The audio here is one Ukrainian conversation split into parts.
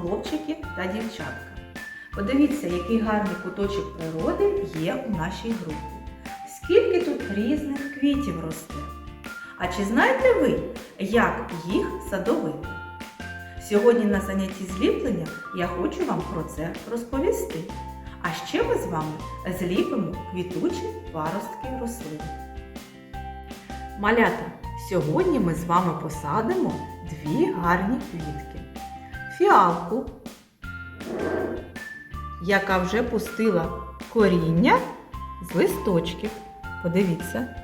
хлопчики та дівчатка. Подивіться, який гарний куточок природи є у нашій групі. Скільки тут різних квітів росте. А чи знаєте ви, як їх садовити? Сьогодні на занятті зліплення я хочу вам про це розповісти. А ще ми з вами зліпимо квітучі паростки рослин. Малята, сьогодні ми з вами посадимо дві гарні квітки. Фіалку, яка вже пустила коріння з листочків. Подивіться.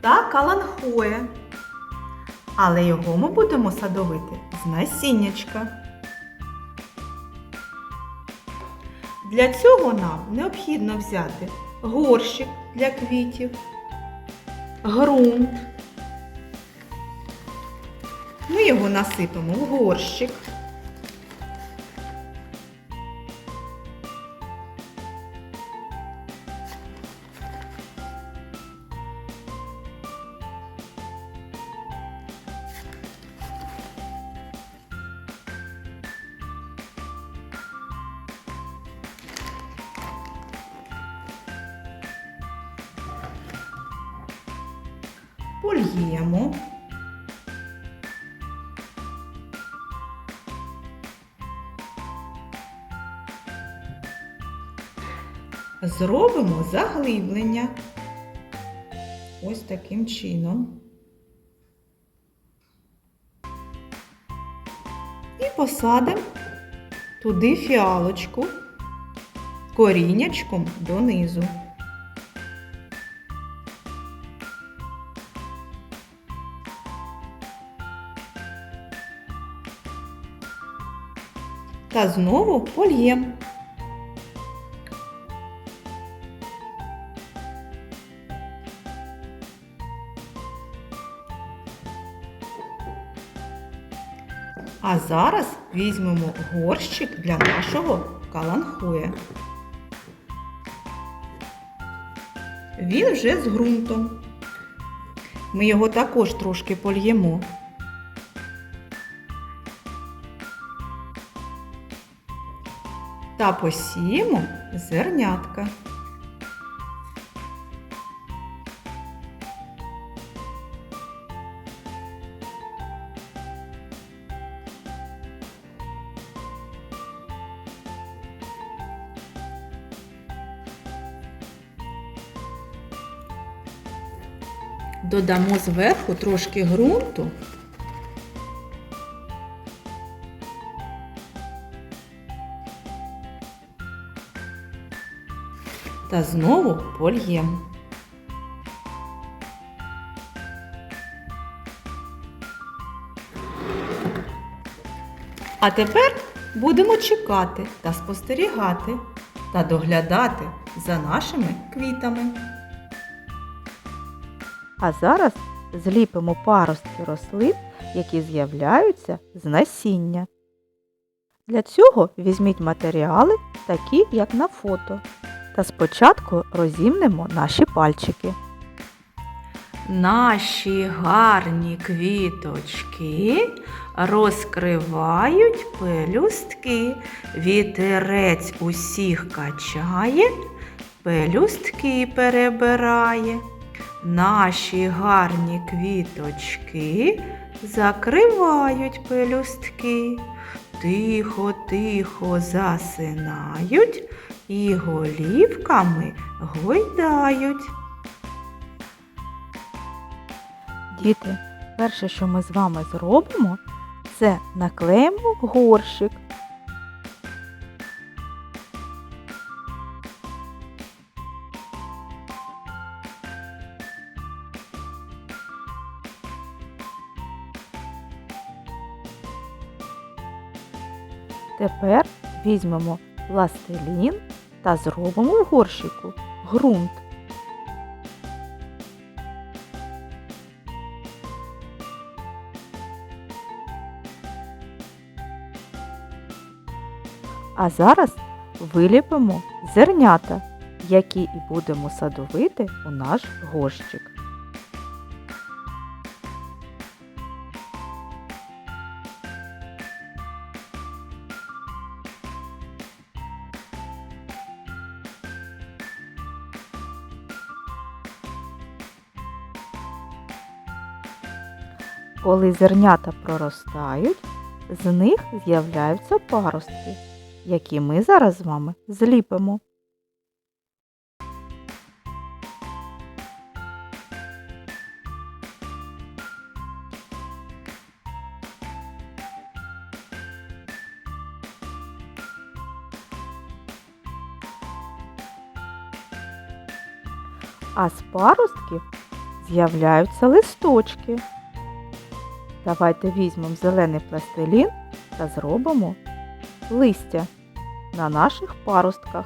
Та каланхоє. Але його ми будемо садовити з насіннячка. Для цього нам необхідно взяти горщик для квітів, ґрунт. Ми його насипемо в горщик. Польємо. Зробимо заглиблення ось таким чином. І посадимо туди фіалочку корінячком донизу. Та знову польємо. А зараз візьмемо горщик для нашого каланхоя. Він вже з ґрунтом. Ми його також трошки польємо. Та посіємо зернятка. Додамо зверху трошки ґрунту. Та знову польємо. А тепер будемо чекати та спостерігати та доглядати за нашими квітами. А зараз зліпимо паростки рослин, які з'являються з насіння. Для цього візьміть матеріали, такі як на фото. Та спочатку розімнемо наші пальчики. Наші гарні квіточки розкривають пелюстки. Вітерець усіх качає, пелюстки перебирає. Наші гарні квіточки закривають пелюстки. Тихо, тихо засинають і голівками гойдають. Діти, перше, що ми з вами зробимо, це наклеїмо горщик. Тепер візьмемо пластилін та зробимо в горщику ґрунт. А зараз виліпимо зернята, які і будемо садовити у наш горщик. Коли зернята проростають, з них з'являються паростки, які ми зараз з вами зліпимо. А з паростків з'являються листочки. Давайте візьмемо зелений пластилін та зробимо листя на наших паростках.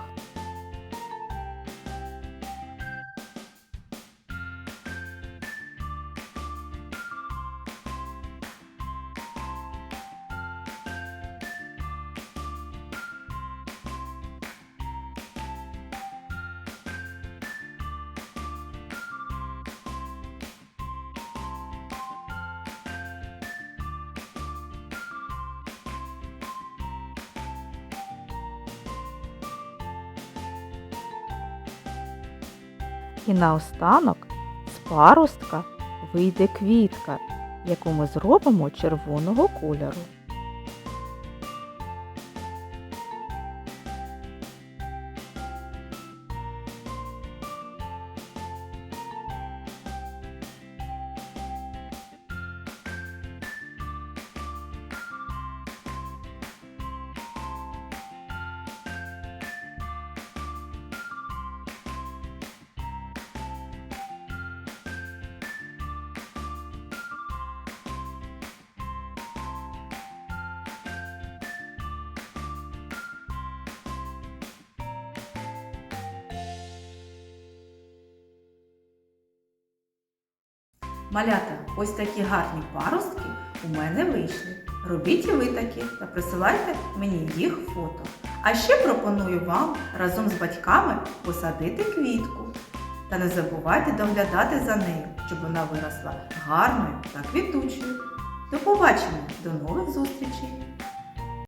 І наостанок з паростка вийде квітка, яку ми зробимо червоного кольору. Малята, ось такі гарні паростки у мене вийшли. Робіть і ви такі та присилайте мені їх фото. А ще пропоную вам разом з батьками посадити квітку. Та не забувайте доглядати за нею, щоб вона виросла гарною та квітучою. До побачення, до нових зустрічей!